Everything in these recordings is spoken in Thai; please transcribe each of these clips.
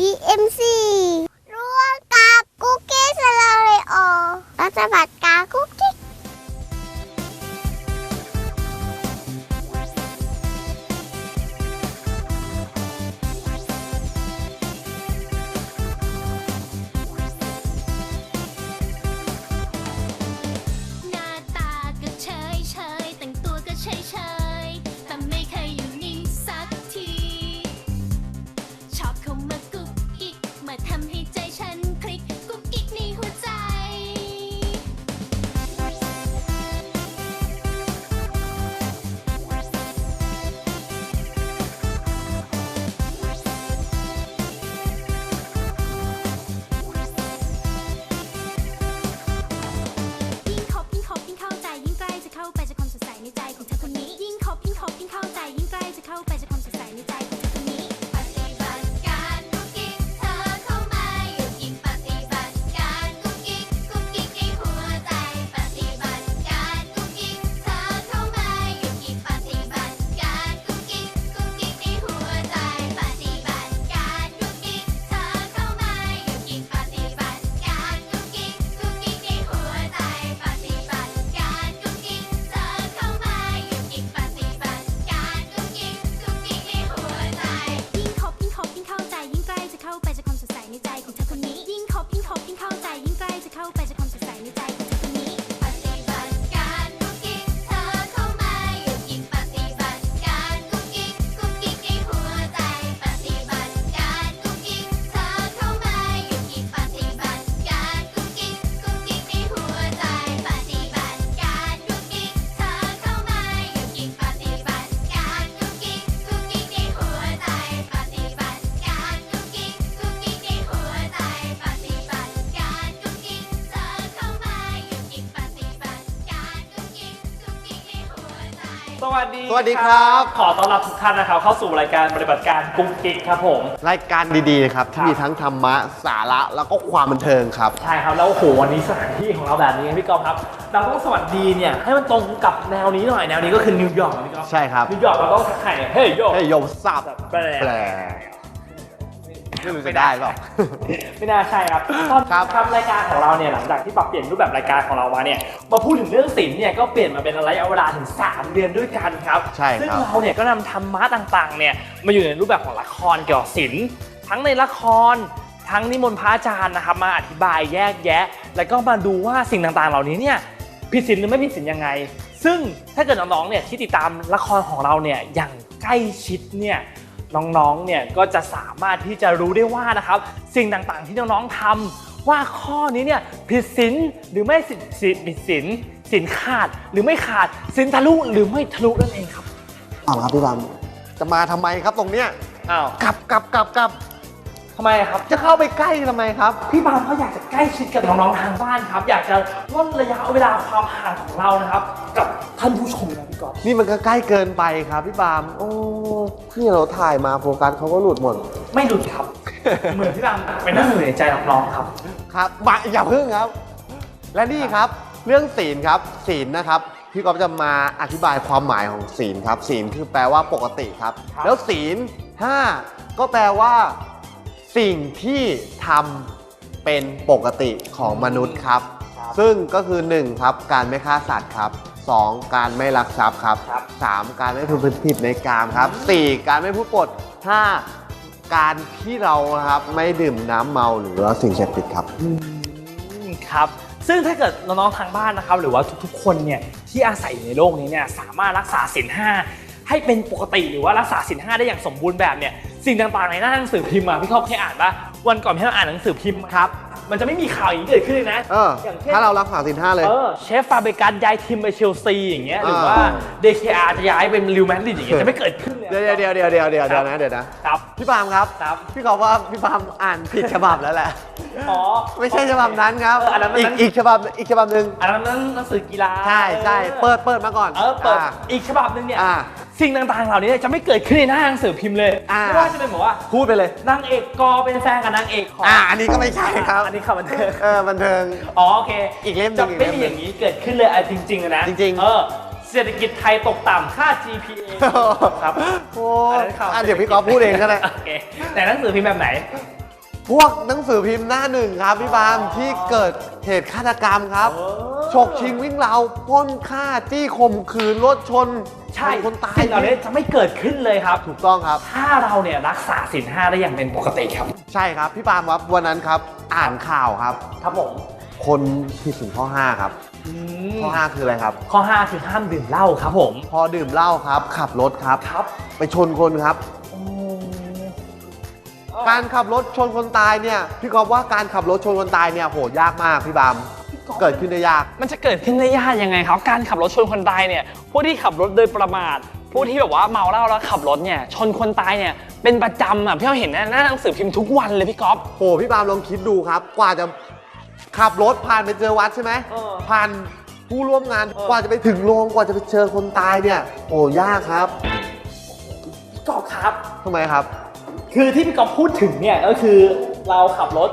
EMC ร่วมกับคุกกี้สลาเรโอรัฐบัตรกากุ๊ก สวัสดีสวัสดีครับ ขอต้อนรับทุกท่านนะครับเข้าสู่รายการปฏิบัติการกุ๊กกิ๊กครับผม รายการดีๆนะครับ ที่มีทั้งธรรมะสาระแล้วก็ความบันเทิงครับ ใช่ครับแล้วโอ้โหวันนี้สถานที่ของเราแบบนี้พี่กอล์ฟครับ เราต้องสวัสดีเนี่ยให้มันตรงกับแนวนี้หน่อยแนวนี้ก็คือนิวยอร์กพี่กอล์ฟใช่ครับ นิวยอร์กเราต้องทักทายเฮ้ยโยเฮ้ยโยมสับแปล แปล ไม่รู้จะได้หรอไม่น่าใช่ครับตอนครับครับรายการของเราเนี่ยหลังจากที่ปรับเปลี่ยนรูปแบบรายการของเรามาเนี่ยมาพูดถึงเรื่องศิลป์เนี่ยก็เปลี่ยนมาเป็นระยะเวลาถึง 3 เดือนด้วยกันครับใช่ครับ ซึ่งเราเนี่ยก็นำธรรมะต่างๆเนี่ยมาอยู่ในรูปแบบของละครเกี่ยวกับศิลป์ทั้งในละคร ทั้งนิมนต์พระอาจารย์นะครับมาอธิบายแยกแยะ แล้วก็มาดูว่าสิ่งต่างๆ เหล่านี้เนี่ยผิดศีลหรือไม่ผิดศีลยังไง ซึ่งถ้าเกิดน้องๆเนี่ยที่ติดตามละครของเราเนี่ยอย่างใกล้ชิดเนี่ย น้องๆ เนี่ยก็จะสามารถที่จะรู้ได้ว่านะครับ สิ่งต่างๆ ที่น้องๆทำว่าข้อนี้เนี่ยผิดศีลหรือไม่ผิดศีลผิดศีลศีลขาดหรือไม่ขาดศีลทะลุหรือไม่ทะลุนั่นเองครับเอาละครับพี่บัมจะมาทำไมครับตรงเนี้ยอ้าวกลับกลับกลับกลับ ทำไมครับ จะเข้าไปใกล้ทำไมครับ พี่บามเขาอยากจะใกล้ชิดกับน้องๆทางบ้านครับ อยากจะลดระยะเวลาความห่างของเรานะครับ กับท่านผู้ชมนะพี่กอล์ฟนี่มันก็ใกล้เกินไปครับพี่บามโอ้นี่เราถ่ายมาโฟกัสเขาก็หลุดหมด ไม่หลุดครับ เหมือนพี่บามเป็นนั่งอยู่ในใจน้องๆครับ ครับมาอย่าพึ่งครับ และนี่ครับ เรื่องศีลครับ ศีลนะครับพี่ก๊อฟจะมาอธิบายความหมายของศีลครับ ศีลคือแปลว่าปกติครับครับแล้วศีล5ก็แปลว่า สิ่งที่ทำเป็นปกติของมนุษย์ครับ ซึ่งก็คือ 1 ครับ การไม่ฆ่าสัตว์ครับ 2 การไม่ลักทรัพย์ครับครับ 3 การไม่พูดผิดในกามครับ 4 การไม่พูดปด 5 การที่เรานะครับไม่ดื่มน้ำเมาหรือว่าสิ่งเสพติดครับ อืมครับ ซึ่งถ้าเกิดน้องๆทางบ้านนะครับ หรือว่าทุกๆ คนเนี่ยที่อาศัยอยู่ในโลกนี้เนี่ยสามารถรักษาศีลห้าให้เป็นปกติหรือว่ารักษาศีลห้าได้อย่างสมบูรณ์แบบเนี่ย สิ่งต่างๆในหน้าหนังสือพิมพ์อะพี่เขาเคยอ่านปะวันก่อนที่เราอ่านหนังสือพิมพ์ครับ มันจะไม่มีข่าวอย่างนี้เกิดขึ้นเลยนะเอออย่างเช่นถ้าเรารักษาศีลห้าเลย เออเชฟฟาเบกัสย้ายทีมไปเชลซีอย่างเงี้ยหรือว่าอ่าเดคอาจะย้ายเป็นลิวแมนดิดอย่างเงี้ยจะไม่เกิดขึ้นเลยเดี๋ยวเดี๋ยวเดี๋ยวเดี๋ยวเดี๋ยวเดี๋ยวนะเดี๋ยวนะครับพี่ปาล์มครับครับพี่ขอว่าพี่ปาล์มอ่านผิดฉบับแล้วแหละอ๋อไม่ใช่ฉบับนั้นครับเอออันนั้นมันอีกอีกฉบับอีกฉบับหนึ่งอันนั้นหนังสือกีฬาใช่ใช่เปิดเปิดมาก่อนเออเปิดาอีกฉบับหนึงเนี่ยอ่าสิ่งต่างๆเหล่านี้จะไม่เกิดขึ้นในหน้าหนังสือพิมพ์เลยอ่าไม่ว่าจะเป็นบอกว่าพูดไปเลย นางเอกกอเป็นแฟนกับนางเอกของอ่าอันนี้ก็ไม่ใช่ครับ อันนี้ข่าวบันเทิงเออบันเทิง อ๋อโอเคอีกเล่มหนึ่จะงอีกไม่เล่มมีหนึ่งอย่างนี้เกิดขึ้นเลยอะจริงๆอะนะจริงๆ เออเศรษฐกิจไทยตกต่ำค่า GPA ครับ โอ้อันนั้นข่าว อะเดี๋ยวพี่กอฟพูดเองก็ได้ โอเคแต่หนังสือพิมพ์แบบไหน พวกหนังสือพิมพ์หน้าหนึ่งครับพี่บามที่เกิดเหตุฆาตกรรมครับฉกชิงวิ่งราวปล้นฆ่าจี้ข่มขืนรถชนใช่ชนคนตายสิ่งเหล่านี้จะไม่เกิดขึ้นเลยครับ ถูกต้องครับ ถ้าเราเนี่ยรักษาศีลห้าได้อย่างเป็นปกติครับ ใช่ครับ พี่ปาล์มครับวันนั้นครับ อ่านข่าวครับครับผมคนผิดสินข้อ 5 ครับ ข้อ 5 คืออะไรครับ ข้อ 5 คือห้ามดื่มเหล้าครับผม พอดื่มเหล้าครับ ขับรถครับครับ ไปชนคนครับ การขับรถชนคนตายเนี่ยพี่กอฟว่าการขับรถชนคนตายเนี่ยโหยากมากพี่บามเกิดขึ้นได้ยาก มันจะเกิดขึ้นได้ยากยังไงครับ การขับรถชนคนตายเนี่ยผู้ที่ขับรถโดยประมาทผู้ที่แบบว่าเมาเหล้าแล้วขับรถเนี่ยชนคนตายเนี่ยเป็นประจำอะพี่เราเห็นหน้าหนังสือพิมพ์ทุกวันเลยพี่ก๊อฟโหพี่บามลองคิดดูครับ กว่าจะขับรถผ่านไปเจอวัดใช่ไหมเออผ่านผู้ร่วมงานเออกว่าจะไปถึงโรงกว่าจะไปเจอคนตายเนี่ยโหยากครับพี่กอฟครับทำไมครับ คือที่พี่กอฟพูดถึงเนี่ยก็คือเราขับรถ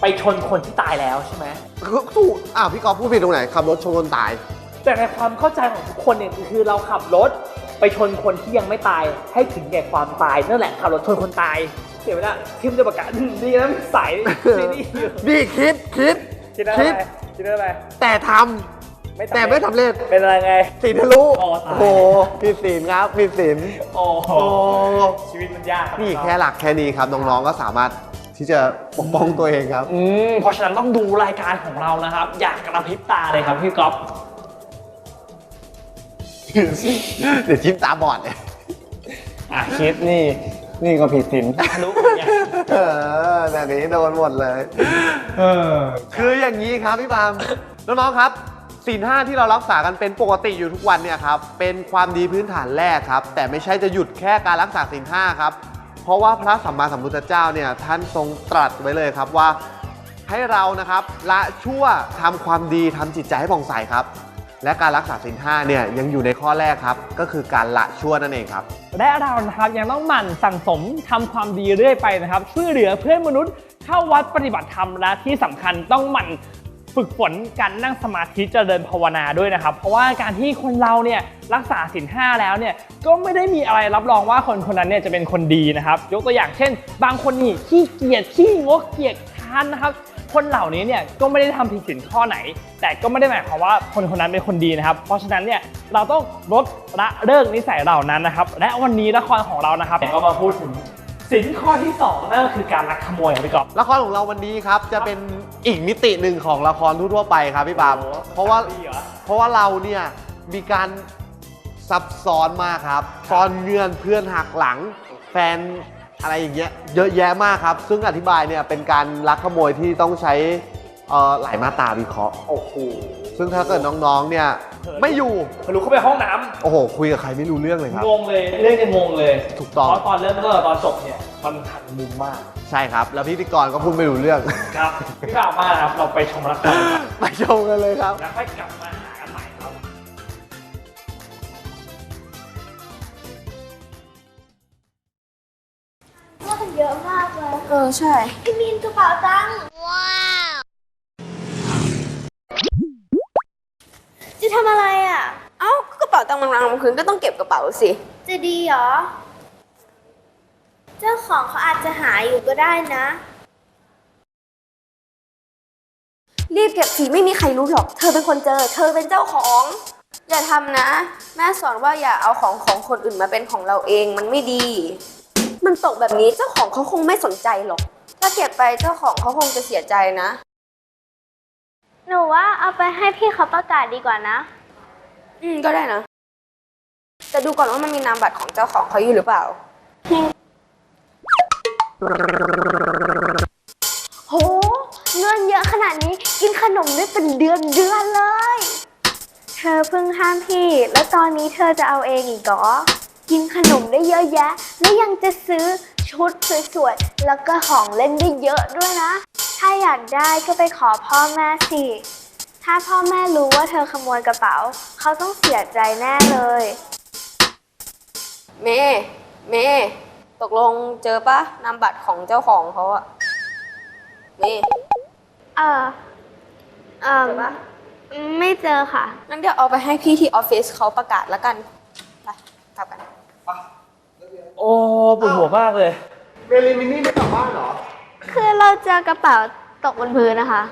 ไปชนคนที่ตายแล้วใช่ไหมก็ถูกอ้าวพี่กอฟพูดผิดตรงไหนขับรถชนคนตาย แต่ในความเข้าใจของทุกคนเนี่ยคือเราขับรถไปชนคนที่ยังไม่ตายให้ถึงแก่ความตายนั่นแหละขับรถชนคนตายเสียเวลาทิมจะประกาศดีนะใสายนี่นี่อยู่นี่คิดคิดคิดอะไรคิดคิดอะไรแต่ทำ ไม่แต่ไม่สำเร็จเป็นอะไรไงศีลทะลุอ๋อตายโอ้โหผิดศีลครับผิดศีลโอ้โหโอ้ชีวิตมันยากรับนี่แค่หลักแค่นี้ครับน้องๆก็สามารถที่จะปกป้องตัวเองครับ อืมเพราะฉะนั้นต้องดูรายการของเรานะครับ อยากกระพริบตาเลยครับพี่ก๊อฟเดี๋ยวชิมตาบอดเลยอะคิดนี่ นี่ก็ผิดศีลทะลุเหมือนกันเออแบบนี้โดนหมดเลยคืออย่างนี้ครับพี่ปาล์มน้องๆครับ ศีลห้าที่เรารักษากันเป็นปกติอยู่ทุกวันเนี่ยครับเป็นความดีพื้นฐานแรกครับ แต่ไม่ใช่จะหยุดแค่การรักษาศีลห้าครับ เพราะว่าพระสัมมาสัมพุทธเจ้าเนี่ยท่านทรงตรัสไว้เลยครับว่าให้เรานะครับละชั่วทำความดีทำจิตใจให้ผ่องใสครับ และการรักษาศีลห้าเนี่ยยังอยู่ในข้อแรกครับ ก็คือการละชั่วนั่นเองครับ และเรานะครับยังต้องหมั่นสั่งสมทำความดีเรื่อยไปนะครับช่วยเหลือเพื่อนมนุษย์เข้าวัดปฏิบัติธรรมและที่สำคัญต้องหมั่น ฝึกฝนการนั่งสมาธิจเจริญภาวนาด้วยนะครับ เพราะว่าการที่คนเราเนี่ยรักษาศีลห้าแล้วเนี่ยก็ไม่ได้มีอะไรรับรองว่าคนคนนั้นเนี่ยจะเป็นคนดีนะครับ ยกตัวอย่างเช่น บางคนนี่ขี้เกียจขี้งกเกียจค้านนะครับคนเหล่านี้เนี่ยก็ไม่ได้ทำผิดศีลข้อไหน แต่ก็ไม่ได้หมายความว่าคนคนนั้นเป็นคนดีนะครับ เพราะฉะนั้นเนี่ยเราต้องลดละเลิกนิสัยเหล่านั้นนะครับ และวันนี้ละครของเรานะครับก็มาพูดถึง ศีลข้อที่สองนั่นก็คือการลักขโมยครับพี่กอฟละครของเราวันนี้ครับจะเป็นอีกมิติหนึ่งของละครทั่วๆไปครับพี่ปาล์มเพราะว่าดีเหรอ เพราะว่าเราเนี่ยมีการซับซ้อนมากครับซ่อนเงื่อนเพื่อนหักหลัง แฟนอะไรอย่างเงี้ยเยอะแยะมากครับ ซึ่งอธิบายเนี่ยเป็นการลักขโมยที่ต้องใช้ เอ่อหลายมาตราวิเคราะห์ โอ้โหซึ่งถ้าเกิดน้องๆ เนี่ยไม่อยู่ ทะลุเข้าไปห้องน้โอ้โห คุยกับใครไม่รู้เรื่องเลยครับำงงเลยเรื่องจะงงเลยถูกต้อง เพราะตอนเริ่มก็ตอนจบเนี่ยมันหันมุมมากใช่ครับ แล้วพิธีกรก็พูดไม่รู้เรื่อง ครับพี่บ่าวมากนะครับเราไปชมละครกันไปชมกันเลยครับ แล้วค่อยกลับมาหากันใหม่ครับว่ามันเยอะมากเลย เออใช่พี่มินกระเป๋าตังค์ จะทำอะไรอะ เอ้าก็กระเป๋าตังค์มันวางบนพื้นก็ต้องเก็บกระเป๋าสิ จะดีเหรอ เจ้าของเขาอาจจะหาอยู่ก็ได้นะ รีบเก็บสิไม่มีใครรู้หรอก เธอเป็นคนเจอ เธอเป็นเจ้าของ อย่าทำนะ แม่สอนว่าอย่าเอาของของคนอื่นมาเป็นของเราเองมันไม่ดี มันตกแบบนี้เจ้าของเขาคงไม่สนใจหรอก ถ้าเก็บไปเจ้าของเขาคงจะเสียใจนะ หนูว่าเอาไปให้พี่เขาประกาศดีกว่านะ อืมก็ได้นะแต่ดูก่อนว่ามันมีนามบัตรของเจ้าของเขาอยู่หรือเปล่า โห เงินเยอะขนาดนี้กินขนมได้เป็นเดือนเดือนเลย เธอเพิ่งห้ามพี่ แล้วตอนนี้เธอจะเอาเองอีกเหรอ กินขนมได้เยอะแยะ แล้วยังจะซื้อชุดสวยๆ แล้วก็ของเล่นได้เยอะด้วยนะ ถ้าอยากได้ก็ไปขอพ่อแม่สิ ถ้าพ่อแม่รู้ว่าเธอขโมยกระเป๋า เขาต้องเสียใจแน่เลย เมย์เมย์ตกลงเจอปะนามบัตรของเจ้าของเขาอะเมย์เออเอเจออปะไม่เจอค่ะ งั้นเดี๋ยวเอาไปให้พี่ที่ออฟฟิศเขาประกาศแล้วกัน ไปกลับกัน โอ้ปวดหัวมากเลย เมลินมินนี่ไม่กลับบ้านเหรอ คือเราเจอกระเป๋าตกบนพื้นนะคะ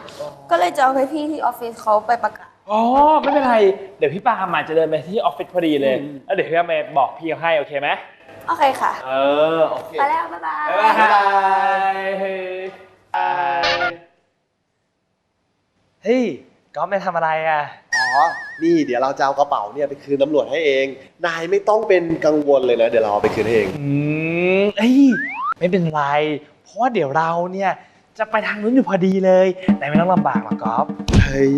ก็เลยจะเอาไปพี่ที่ออฟฟิศเขาไปประกาศ อ๋อไม่เป็นไรเดี๋ยวพี่ปาล์มอาจจะเดินไปที่ออฟฟิศพอดีเลย แล้วเดี๋ยวพี่ปาล์มไปบอกพี่เขาให้โอเคไหมโอเคค่ะ เออโอเคไปแล้ว บ๊ายบาย บ๊ายบายเฮ้ยก๊อฟไม่ทำอะไรอะ อ๋อ นี่เดี๋ยวเราจะเอากระเป๋าเนี่ยไปคืนตำรวจให้เอง นายไม่ต้องเป็นกังวลเลยนะ เดี๋ยวเราเอาไปคืนให้เอง อืมเอ้ยไม่เป็นไร เพราะว่าเดี๋ยวเราเนี่ยจะไปทางนู้นอยู่พอดีเลย แต่ไม่ต้องลำบากหรอกก๊อฟเฮ้ย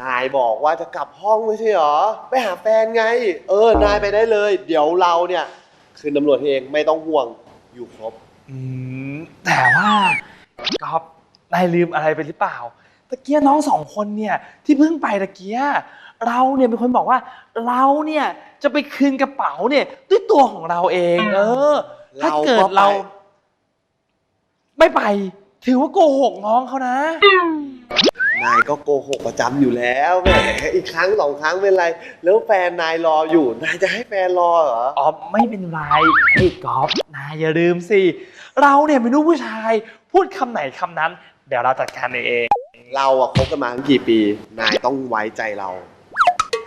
นายบอกว่าจะกลับห้องไม่ใช่หรอ ไปหาแฟนไง เออ นายไปได้เลย เดี๋ยวเราเนี่ย คืนตำรวจให้เองไม่ต้องห่วง อยู่ครบ อืมแต่ว่าก๊อฟนายลืมอะไรไปหรือเปล่า ตะเกียน้องสองคนเนี่ยที่เพิ่งไปตะเกียเราเนี่ยเป็นคนบอกว่าเราเนี่ยจะไปคืนกระเป๋าเนี่ยด้วยตัวของเราเอง เออ ถ้าเกิดเรา ไม่ไป ถือว่าโกหกน้องเขานะ นายก็โกหกประจำอยู่แล้วแหมอีกครั้งสองครั้งเป็นไร แล้วแฟนนายรออยู่ นายจะให้แฟนรอเหรอ อ๋อไม่เป็นไรไอ้กอฟนายอย่าลืมสิ เราเนี่ยเป็นลูกผู้ชาย พูดคำไหนคำนั้น เดี๋ยวเราจัดการเองเราอะคบกันมาตั้งกี่ปี นายต้องไว้ใจเรา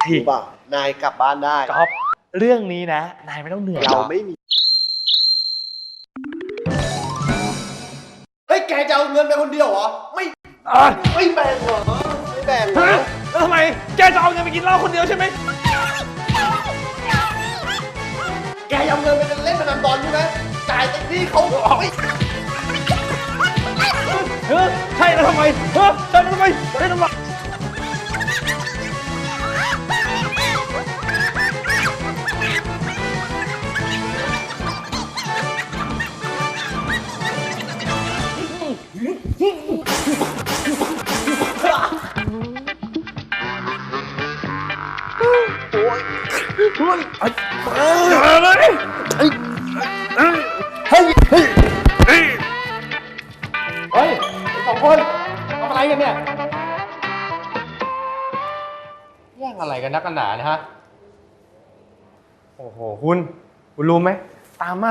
รู้ป่ะนายกลับบ้านได้กอฟเรื่องนี้นะ นายไม่ต้องเหนื่อยหเราอกไม่มี แกจะเอาเงินไปคนเดียวเหรอ ไม่อะไม่แบ่งเหรอ ไม่แบ่งเหรอฮะแล้วทำไม แกจะเอาเงินไปกินเหล้าคนเดียวใช่ไหมแกจะเอาเงินไปเล่นพนันบอลใช่ไหมจ่ายเต็มที่เขาไม่เฮ้ยใช่แล้วทำไมเฮ้ยใช่แล้วทำไมใช่ทำไม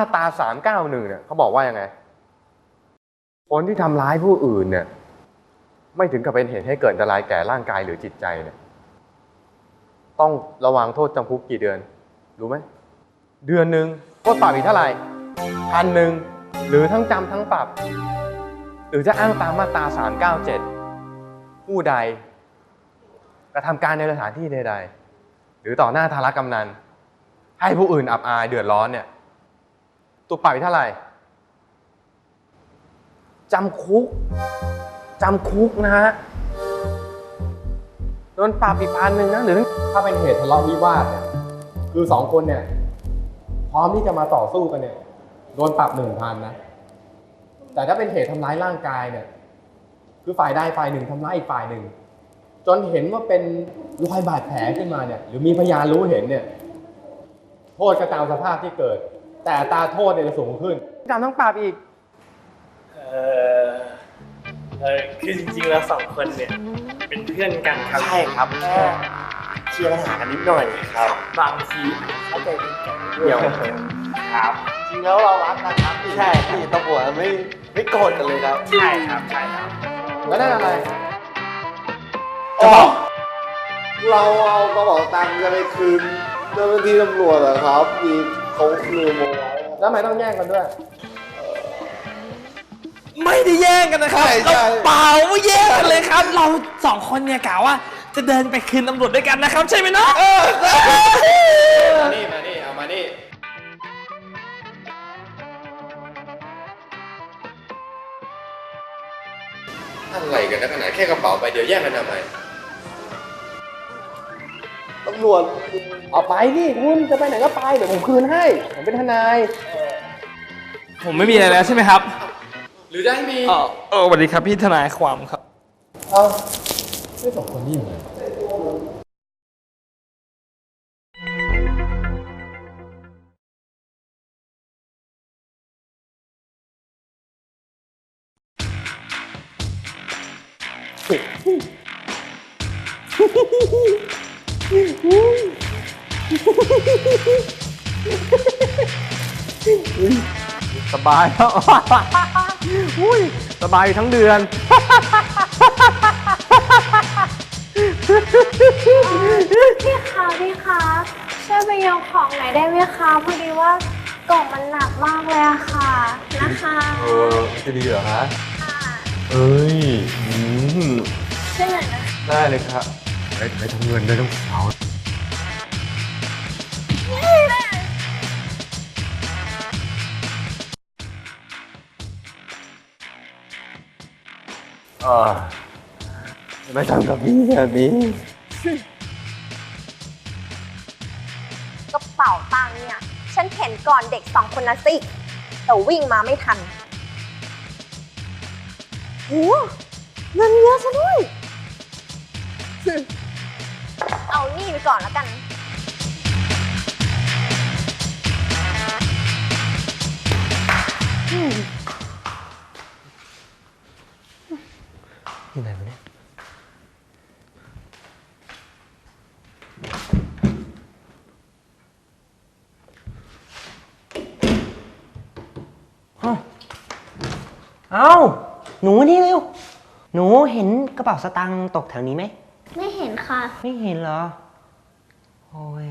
มาตราสามเก้าหนึ่งเนี่ยเขาบอกว่ายังไง คนที่ทำร้ายผู้อื่นเนี่ย ไม่ถึงกับเป็นเหตุให้เกิดอันตรายแก่ร่างกายหรือจิตใจเนี่ย ต้องระวังโทษจำคุกกี่เดือน รู้ไหม เดือนหนึ่งโทษปรับอีกเท่าไหร่พันหนึ่งหรือทั้งจำทั้งปรับ หรือจะอ้างตามมาตราสามเก้าเจ็ดผู้ใดกระทำการในสถานที่ใดๆหรือต่อหน้าธารกำนันให้ผู้อื่นอับอายเดือดร้อนเนี่ย ตัวปรับอีกเท่าไหร่จำคุกจำคุกนะฮะโดนปรับอีกพันหนึ่งนะหรือถ้าเป็นเหตุทะเลาะวิวาทเนี่ยคือสองคนเนี่ย พร้อมที่จะมาต่อสู้กันเนี่ย โดนปรับหนึ่งพันนะ แต่ถ้าเป็นเหตุทำร้ายร่างกายเนี่ย คือฝ่ายใดฝ่ายหนึ่งทำร้ายอีกฝ่ายหนึ่ง จนเห็นว่าเป็นรอยบาดแผลขึ้นมาเนี่ย หรือมีพยานรู้เห็นเนี่ย โทษก็ตามสภาพที่เกิด แต่อัตราโทษเนี่ยจะสูงขึ้น จำต้องปรับอีก เออเออคือจริงๆแล้วสองคนเนี่ย เป็นเพื่อนกันครับใช่ครับแค่เคลียร์ปัญหากันนิดหน่อยครับ บางทีเข้าใจเป็นแก่เดียวครับจริงแล้วเรารักนะครับใช่ที่ตำรวจไม่ไม่โกรธกันเลยครับ ใช่ครับใช่ครับแล้วนั่นอะไรอ๋อเราเอากระเป๋าตังค์จะไปคืนเจ้าหน้าที่ตำรวจเหรอครับมี เขาลืมเอาไว้แล้วทำไมต้องแย่งกันด้วย ไม่ได้แย่งกันนะครับใช่เราใช่เปล่าไม่แย่งกันเลยครับ เราสองคนเนี่ยกล่าวว่า จะเดินไปคืนตำรวจด้วยกันนะครับ ใช่ไหมเนาะมานี่มานี่เอามานี่อะไรกันนะขนาดแค่กระเป๋าใบเดียวแย่งกันทำไม ตำรวจเอาไปดิคุณจะไปไหนก็ไปเดี๋ยวผมคืนให้ ผมเป็นทนายผมไม่มีอะไรแล้วใช่ไหมครับหรือจะให้มีเออเออสวัสดีครับพี่ทนายความครับ เอาไม่สองคนนี่เหมือน บายแล้วอุ้ยสบายทั้งเดือน พี่คะพี่คะช่วยไปยกของหน่อยได้ไหมคะพอดีว่ากล่องมันหนักมากเลยอะค่ะ นะคะเออจะดีเหรอฮะเอ้ยอืมช่วยหน่อยนะได้เลยครับไปไปทำเงินได้ต้องเอา อ่าไม่ทำกับพี่แบบนี้กระเป๋าตังค์เนี่ย ฉันเห็นก่อนเด็กสองคนนะสิ แต่วิ่งมาไม่ทันโหเงินเยอะซะด้วย เอานี่ไปก่อนแล้วกันที่ไหนวะเนี่ย เอ้า ห นูนี่เร็ว หนูเห็นกระเป๋าสตางค์ตกแถวนี้ไหม ไม่เห็นค่ะ ไม่เห็นเหรอ โอ้ย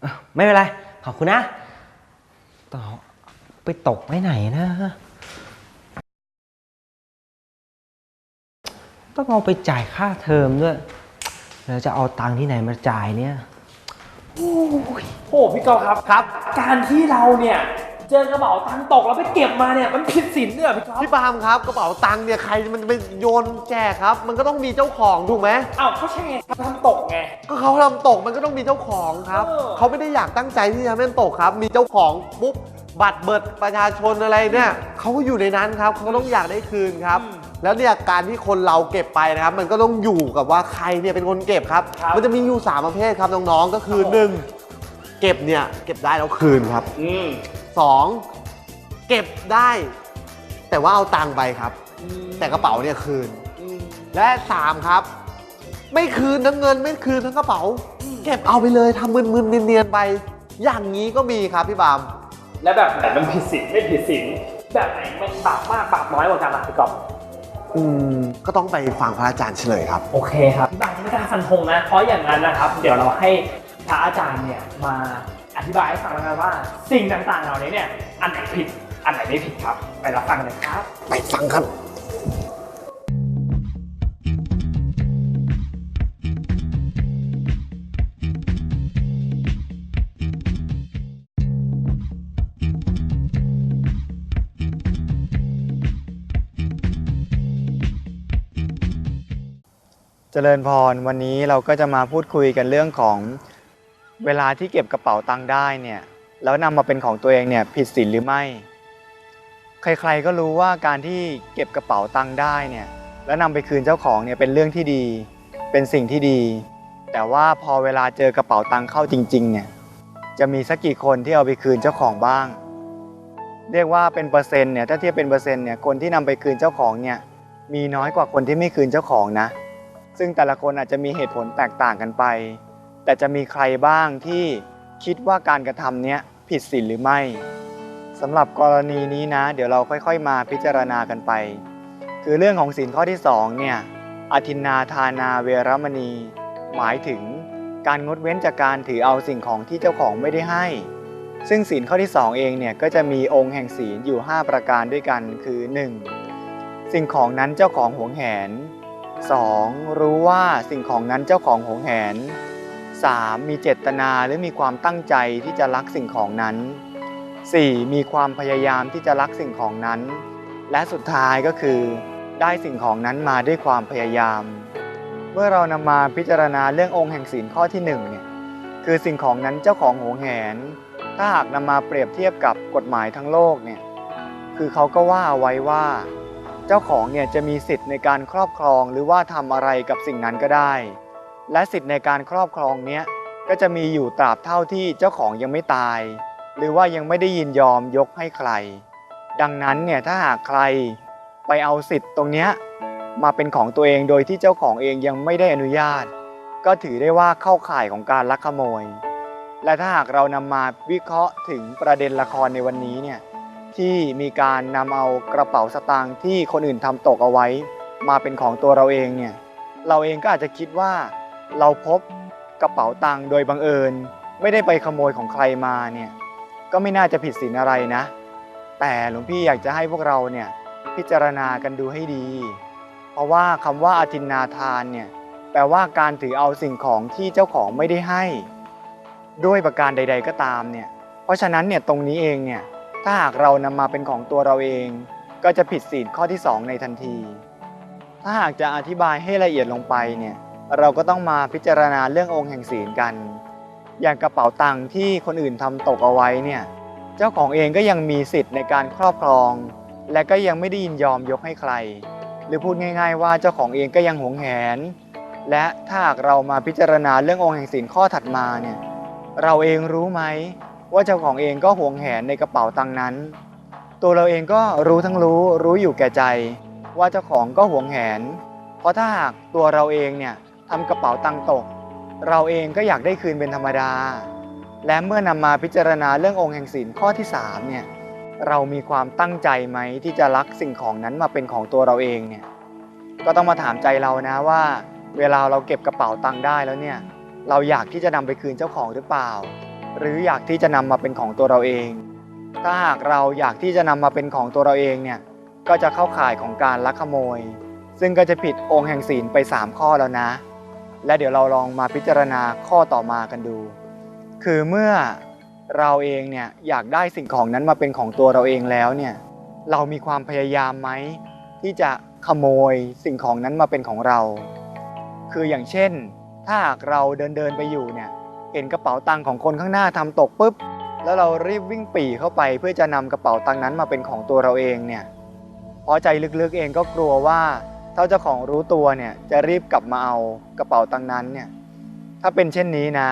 เอ้าไม่เป็นไร ขอบคุณนะต่อไปตกไว้ไหนนะ ต้องเอาไปจ่ายค่าเทอมด้วย แล้วจะเอาตังค์ที่ไหนมาจ่ายเนี่ย โอ้พี่กอล์ฟครับ ครับ การที่เราเนี่ย เจอกระเป๋าตังค์ตกแล้วไปเก็บมาเนี่ยมันผิดศีลเนี่ยพี่กอล์ฟพี่ปาล์มครับกระเป๋าตังค์เนี่ยใครมันจะไปโยนแจกครับ มันก็ต้องมีเจ้าของถูกไหมอ้าวเขาใช่ไงเขาทำตกไง ก็เขาทำตกมันก็ต้องมีเจ้าของครับเออ เขาไม่ได้อยากตั้งใจที่จะให้มันตกครับ มีเจ้าของปุ๊บบัตรเบิดประชาชนอะไรเนี่ยเขาก็อยู่ในนั้นครับเขาก็ต้องอยากได้คืนครับ แล้วเนี่ยการที่คนเราเก็บไปนะครับ มันก็ต้องอยู่กับว่าใครเนี่ยเป็นคนเก็บครับครับมันจะมีอยู่สามประเภทครับน้องๆก็คือครับผมหนึ่งเก็บเนี่ยเก็บได้แล้วคืนครับ อืม สองเก็บได้ แต่ว่าเอาตังค์ไปครับ แต่กระเป๋าเนี่ยคืน และสามครับ ไม่คืนทั้งเงินไม่คืนทั้งกระเป๋า เก็บเอาไปเลยทำมึนๆเนียนๆไป อย่างนี้ก็มีครับพี่บาม แล้วแบบไหนมันผิดศีลไม่ผิดศีลแบบไหนมันบาปมากบาปน้อยกว่ากันล่ะพี่กอล์ฟอืมก็ต้องไปฟังพระอาจารย์เฉลยครับ โอเคครับพี่บางไม่กล้าฟันธงนะเพราะอย่างนั้นนะครับ เดี๋ยวเราให้พระอาจารย์เนี่ยมา อธิบายให้ฟังแล้วกันว่าสิ่งต่างๆเหล่านี้เนี่ยอันไหนผิดอันไหนไม่ผิดครับ ไปรับฟังกันเลยครับ ไปฟังครับ เจริญพรวันนี้เราก็จะมาพูดคุยกันเรื่องของ เวลาที่เก็บกระเป๋าตังค์ได้เนี่ยแล้วนำมาเป็นของตัวเองเนี่ยผิดศีลหรือไม่ ใครๆก็รู้ว่าการที่เก็บกระเป๋าตังค์ได้เนี่ยแล้วนำไปคืนเจ้าของเนี่ยเป็นเรื่องที่ดี เป็นสิ่งที่ดี แต่ว่าพอเวลาเจอกระเป๋าตังค์เข้าจริงๆเนี่ยจะมีสักกี่คนที่เอาไปคืนเจ้าของบ้าง เรียกว่าเป็นเปอร์เซ็นต์เนี่ยถ้าเทียบเป็นเปอร์เซ็นต์เนี่ยคนที่นำไปคืนเจ้าของเนี่ยมีน้อยกว่าคนที่ไม่คืนเจ้าของนะ ซึ่งแต่ละคนอาจจะมีเหตุผลแตกต่างกันไป แต่จะมีใครบ้างที่คิดว่าการกระทำเนี้ยผิดศีลหรือไม่สำหรับกรณีนี้นะ เดี๋ยวเราค่อยๆ มาพิจารณากันไป คือเรื่องของศีลข้อที่สองเนี่ยอทินนาทานาเวรมณี หมายถึงการงดเว้นจากการถือเอาสิ่งของที่เจ้าของไม่ได้ให้ ซึ่งศีลข้อที่สองเองเนี่ยก็จะมีองค์แห่งศีลอยู่ 5 ประการด้วยกันคือ 1. สิ่งของนั้นเจ้าของหวงแหน 2. รู้ว่าสิ่งของนั้นเจ้าของหวงแหน 3. มีเจตนาหรือมีความตั้งใจที่จะรักสิ่งของนั้น 4. มีความพยายามที่จะรักสิ่งของนั้น และสุดท้ายก็คือ ได้สิ่งของนั้นมาด้วยความพยายาม เมื่อเรานำมาพิจารณาเรื่ององค์แห่งศีลข้อที่หนึ่งเนี่ยคือสิ่งของนั้นเจ้าของหวงแหน ถ้าหากนำมาเปรียบเทียบกับกฎหมายทั้งโลกเนี่ยคือเขาก็ว่าไว้ว่า เจ้าของเนี่ยจะมีสิทธิ์ในการครอบครองหรือว่าทำอะไรกับสิ่งนั้นก็ได้ และสิทธิ์ในการครอบครองเนี้ยก็จะมีอยู่ตราบเท่าที่เจ้าของยังไม่ตาย หรือว่ายังไม่ได้ยินยอมยกให้ใคร ดังนั้นเนี่ยถ้าหากใครไปเอาสิทธิ์ตรงเนี้ยมาเป็นของตัวเองโดยที่เจ้าของเองยังไม่ได้อนุญาต ก็ถือได้ว่าเข้าข่ายของการลักขโมย และถ้าหากเรานำมาวิเคราะห์ถึงประเด็นละครในวันนี้เนี่ยที่มีการนำเอากระเป๋าสตางค์ที่คนอื่นทำตกเอาไว้ มาเป็นของตัวเราเองเนี่ยเราเองก็อาจจะคิดว่า เราพบกระเป๋าตังค์โดยบังเอิญ ไม่ได้ไปขโมยของใครมาเนี่ยก็ไม่น่าจะผิดศีลอะไรนะ แต่หลวงพี่อยากจะให้พวกเราเนี่ยพิจารณากันดูให้ดี เพราะว่าคำว่าอาทินนาทานเนี่ยแปลว่าการถือเอาสิ่งของที่เจ้าของไม่ได้ให้ ด้วยประการใด ๆก็ตามเนี่ยเพราะฉะนั้นเนี่ยตรงนี้เองเนี่ยถ้าหากเรานำมาเป็นของตัวเราเอง ก็จะผิดศีลข้อที่ 2 ในทันที ถ้าหากจะอธิบายให้ละเอียดลงไปเนี่ย เราก็ต้องมาพิจารณาเรื่ององค์แห่งศีลกัน อย่างกระเป๋าตังค์ที่คนอื่นทำตกเอาไว้เนี่ยเจ้าของเองก็ยังมีสิทธิ์ในการครอบครอง และก็ยังไม่ได้ยินยอมยกให้ใคร หรือพูดง่าย ๆ ว่าเจ้าของเองก็ยังหวงแหน และถ้าหากเรามาพิจารณาเรื่ององค์แห่งศีลข้อถัดมาเนี่ยเราเองรู้ไหมว่าเจ้าของเองก็หวงแหนในกระเป๋าตังค์นั้น ตัวเราเองก็รู้ทั้งรู้รู้อยู่แก่ใจ ว่าเจ้าของก็หวงแหน เพราะถ้าหากตัวเราเองเนี่ย ทำกระเป๋าตังค์ตก เราเองก็อยากได้คืนเป็นธรรมดา และเมื่อนำมาพิจารณาเรื่ององค์แห่งศีลข้อที่3เนี่ยเรามีความตั้งใจไหมที่จะรักสิ่งของนั้นมาเป็นของตัวเราเองเนี่ยก็ต้องมาถามใจเรานะว่า เวลาเราเก็บกระเป๋าตังค์ได้แล้วเนี่ยเราอยากที่จะนำไปคืนเจ้าของหรือเปล่า หรืออยากที่จะนำมาเป็นของตัวเราเอง ถ้าหากเราอยากที่จะนำมาเป็นของตัวเราเองเนี่ยก็จะเข้าข่ายของการลักขโมย ซึ่งก็จะผิดองค์แห่งศีลไป 3 ข้อแล้วนะ และเดี๋ยวเราลองมาพิจารณาข้อต่อมากันดู คือเมื่อเราเองเนี่ยอยากได้สิ่งของนั้นมาเป็นของตัวเราเองแล้วเนี่ยเรามีความพยายามไหมที่จะขโมยสิ่งของนั้นมาเป็นของเรา คืออย่างเช่น ถ้าหากเราเดินเดินไปอยู่เนี่ยเห็นกระเป๋าตังค์ของคนข้างหน้าทำตกปุ๊บแล้วเรารีบวิ่งปรีเข้าไป เพื่อจะนำกระเป๋าตังค์นั้นมาเป็นของตัวเราเองเนี่ยเพราะใจลึกๆเองก็กลัวว่า ถ้าเจ้าของรู้ตัวเนี่ยจะรีบกลับมาเอากระเป๋าตังนั้นเนี่ยถ้าเป็นเช่นนี้นะ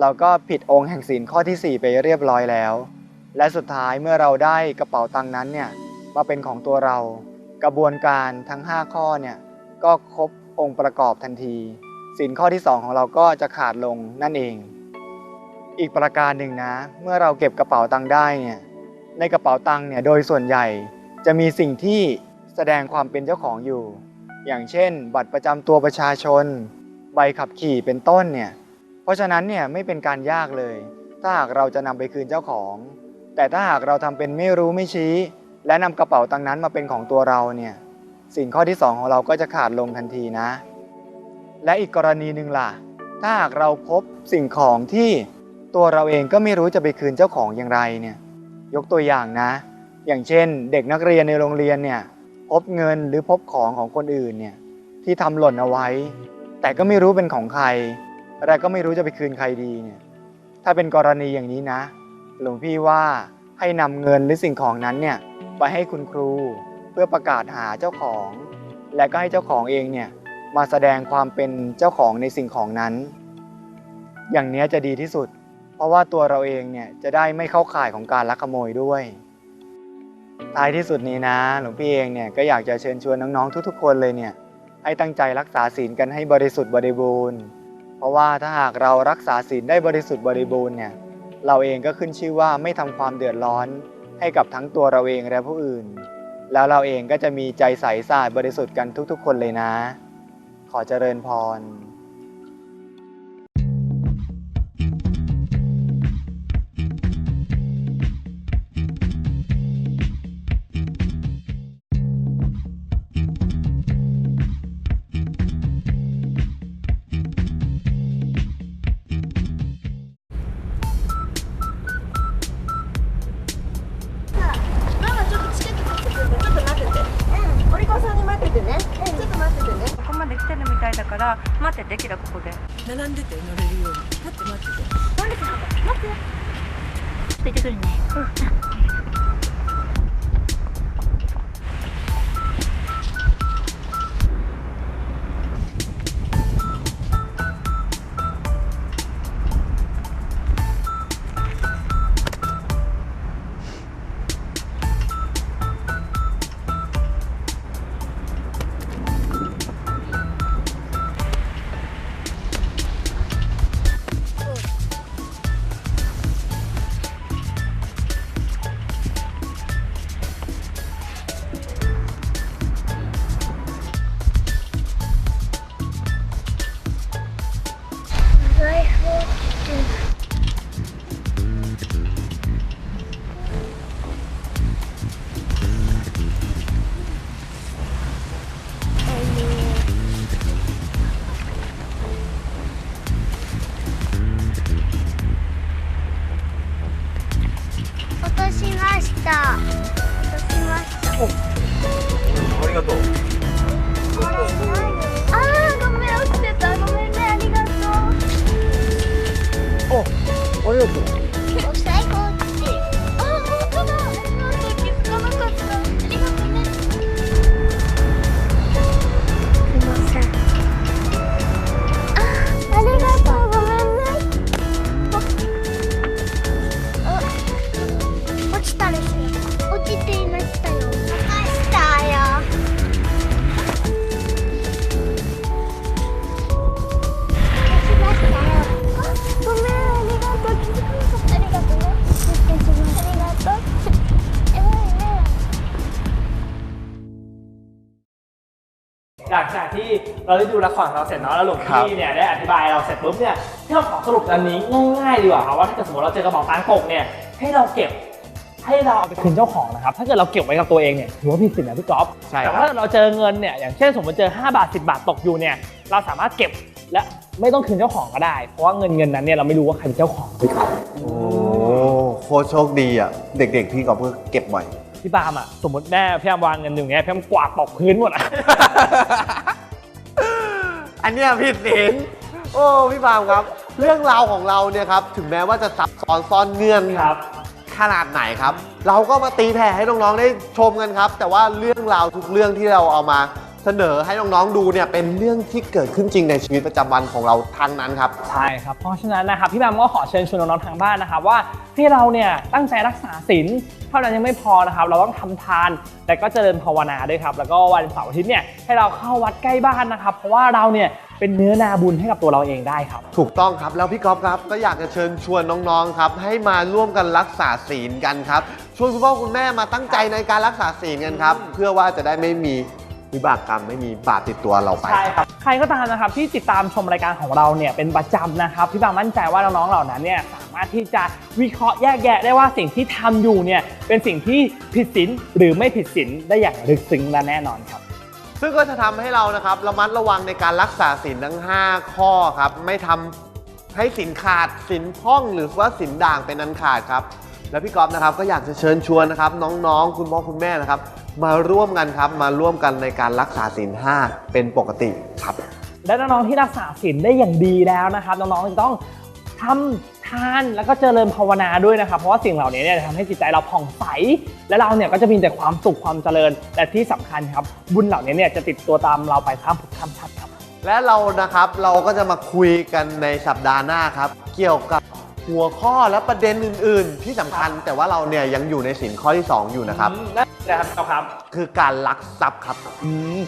เราก็ผิดองค์แห่งศีลข้อที่ 4 ไปเรียบร้อยแล้ว และสุดท้ายเมื่อเราได้กระเป๋าตังนั้นเนี่ยมาเป็นของตัวเรา กระบวนการทั้ง 5 ข้อเนี่ยก็ครบองค์ประกอบทันทีศีลข้อที่ 2 ของเราก็จะขาดลงนั่นเอง อีกประการหนึ่งนะ เมื่อเราเก็บกระเป๋าตังได้เนี่ยในกระเป๋าตังเนี่ยโดยส่วนใหญ่จะมีสิ่งที่แสดงความเป็นเจ้าของอยู่ อย่างเช่น บัตรประจำตัวประชาชน ใบขับขี่เป็นต้นเนี่ยเพราะฉะนั้นเนี่ยไม่เป็นการยากเลย ถ้าหากเราจะนำไปคืนเจ้าของ แต่ถ้าหากเราทำเป็นไม่รู้ไม่ชี้ และนำกระเป๋าตังนั้นมาเป็นของตัวเราเนี่ยสิ่งข้อที่ 2 ของเราก็จะขาดลงทันทีนะ และอีกกรณีหนึ่งล่ะ ถ้าหากเราพบสิ่งของที่ตัวเราเองก็ไม่รู้จะไปคืนเจ้าของอย่างไรเนี่ยยกตัวอย่างนะ อย่างเช่น เด็กนักเรียนในโรงเรียนเนี่ย พบเงินหรือพบของของคนอื่นเนี่ยที่ทำหล่นเอาไว้ แต่ก็ไม่รู้เป็นของใครและก็ไม่รู้จะไปคืนใครดีเนี่ยถ้าเป็นกรณีอย่างนี้นะ หลวงพี่ว่าให้นำเงินหรือสิ่งของนั้นเนี่ยไปให้คุณครูเพื่อประกาศหาเจ้าของ และก็ให้เจ้าของเองเนี่ยมาแสดงความเป็นเจ้าของในสิ่งของนั้น อย่างนี้จะดีที่สุด เพราะว่าตัวเราเองเนี่ยจะได้ไม่เข้าข่ายของการลักขโมยด้วย ท้ายที่สุดนี้นะหลวงพี่เองเนี่ยก็อยากจะเชิญชวนน้องๆทุกๆ คนเลยเนี่ยให้ตั้งใจรักษาศีลกันให้บริสุทธิ์บริบูรณ์ เพราะว่าถ้าหากเรารักษาศีลได้บริสุทธิ์บริบูรณ์เนี่ยเราเองก็ขึ้นชื่อว่าไม่ทำความเดือดร้อนให้กับทั้งตัวเราเองและผู้อื่น แล้วเราเองก็จะมีใจใสสะอาดบริสุทธิ์กันทุกๆ คนเลยนะ ขอเจริญพร ありがとう。あーごめん落ちてた。ごめんねありがとう。ありがとう เราได้ดูละครของเราเสร็จเนาะแล้วหลวงพี่เนี่ยได้อธิบายเราเสร็จปุ๊บเนี่ยที่เราขอสรุปอันนี้ง่ายๆดีกว่าครับว่าถ้าเกิดสมมติเราเจอกระเป๋าตังค์ตกเนี่ยให้เราเก็บให้เราเอาไปคืนเจ้าของนะครับ ถ้าเกิดเราเก็บไว้กับตัวเองเนี่ยถือว่าผิดศีลนะพี่ก๊อฟใช่ครับแต่ว่าถ้าเราเจอเงินเนี่ยอย่างเช่นสมมติเจอ 5 บาท 10 บาทตกอยู่เนี่ยเราสามารถเก็บและไม่ต้องคืนเจ้าของก็ได้ เพราะว่าเงินเงินนั้นเนี่ยเราไม่รู้ว่าใครเป็นเจ้าของพี่ก๊อฟโอ้โคตรโชคดีอะเด็กๆพี่ก็เพิ่งเก็บบ่อยพี่ปาล์มอะสมมติแม่พี่ปาล์มวางเงินอยู่เงี้ยพี่ปาล์มกวาดตกพื้นหมดอะ อันเนี้ยผิดศีลโอ้พี่ปาล์มครับ เรื่องราวของเราเนี่ยครับถึงแม้ว่าจะซับซ้อนซ่อนเงื่อนครับ ขนาดไหนครับ เราก็มาตีแผ่ให้น้องๆได้ชมกันครับ แต่ว่าเรื่องราวทุกเรื่องที่เราเอามา เสนอให้น้องๆดูเนี่ยเป็นเรื่องที่เกิดขึ้นจริงในชีวิตประจำวันของเราทั้งนั้นครับ ใช่ครับ เพราะฉะนั้นนะครับพี่แบมก็ขอเชิญชวนน้องๆทางบ้านนะครับว่าที่เราเนี่ยตั้งใจรักษาศีลเท่านั้นยังไม่พอนะครับ เราต้องทำทาน แต่ก็เจริญภาวนาด้วยครับ แล้วก็วันเสาร์อาทิตย์เนี่ยให้เราเข้าวัดใกล้บ้านนะครับ เพราะว่าเราเนี่ยเป็นเนื้อนาบุญให้กับตัวเราเองได้ครับ ถูกต้องครับแล้วพี่ก๊อฟครับก็อยากจะเชิญชวนน้องๆครับ ให้มาร่วมกันรักษาศีลกันครับชวนคุณพ่อคุณแม่มาตั้งใจในการรักษาศีลกันครับ เพื่อว่าจะได้ไม่มี วิบากกรรมไม่มีบาปติดตัวเราไป ใช่ครับ ใครก็ตามนะครับที่ติดตามชมรายการของเราเนี่ยเป็นประจำนะครับพี่บางมั่นใจว่าน้องๆเหล่านั้นเนี่ยสามารถที่จะวิเคราะห์แยกแยะได้ว่าสิ่งที่ทำอยู่เนี่ยเป็นสิ่งที่ผิดศีลหรือไม่ผิดศีลได้อย่างลึกซึ้งและแน่นอนครับ ซึ่งก็จะทำให้เรานะครับระมัดระวังในการรักษาศีลทั้ง 5 ข้อครับ ไม่ทำให้ศีลขาดศีลพ่องหรือว่าศีลด่างเป็นอันขาดครับ แล้วพี่ก๊อฟนะครับก็อยากจะเชิญชวนนะครับน้องๆ คุณพ่อคุณแม่นะครับ มาร่วมกันครับมาร่วมกันในการรักษาศีล5เป็นปกติครับ และน้องๆที่รักษาศีลได้อย่างดีแล้วนะครับน้องๆจะต้องทำทานแล้วก็เจริญภาวนาด้วยนะครับ เพราะว่าสิ่งเหล่านี้เนี่ยจะทำให้จิตใจเราผ่องใส และเราเนี่ยก็จะมีแต่ความสุขความเจริญและที่สำคัญครับบุญเหล่านี้เนี่ยจะติดตัวตามเราไปข้ามภพข้ามชาติครับ และเรานะครับเราก็จะมาคุยกันในสัปดาห์หน้าครับ เกี่ยวกับ หัวข้อและประเด็นอื่น ๆ ที่สำคัญแต่ว่าเราเนี่ยยังอยู่ในสินข้อที่ 2 อยู่นะครับนั่นนะครับครับ คือการลักทรัพย์ครับ อืม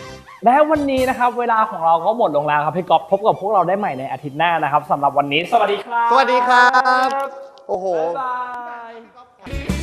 และวันนี้นะครับ เวลาของเราก็หมดลงแล้วครับพี่ก๊อฟพบกับพวกเราได้ใหม่ในอาทิตย์หน้านะครับสำหรับวันนี้สวัสดีครับ สวัสดีครับ โอ้โห บ๊ายบาย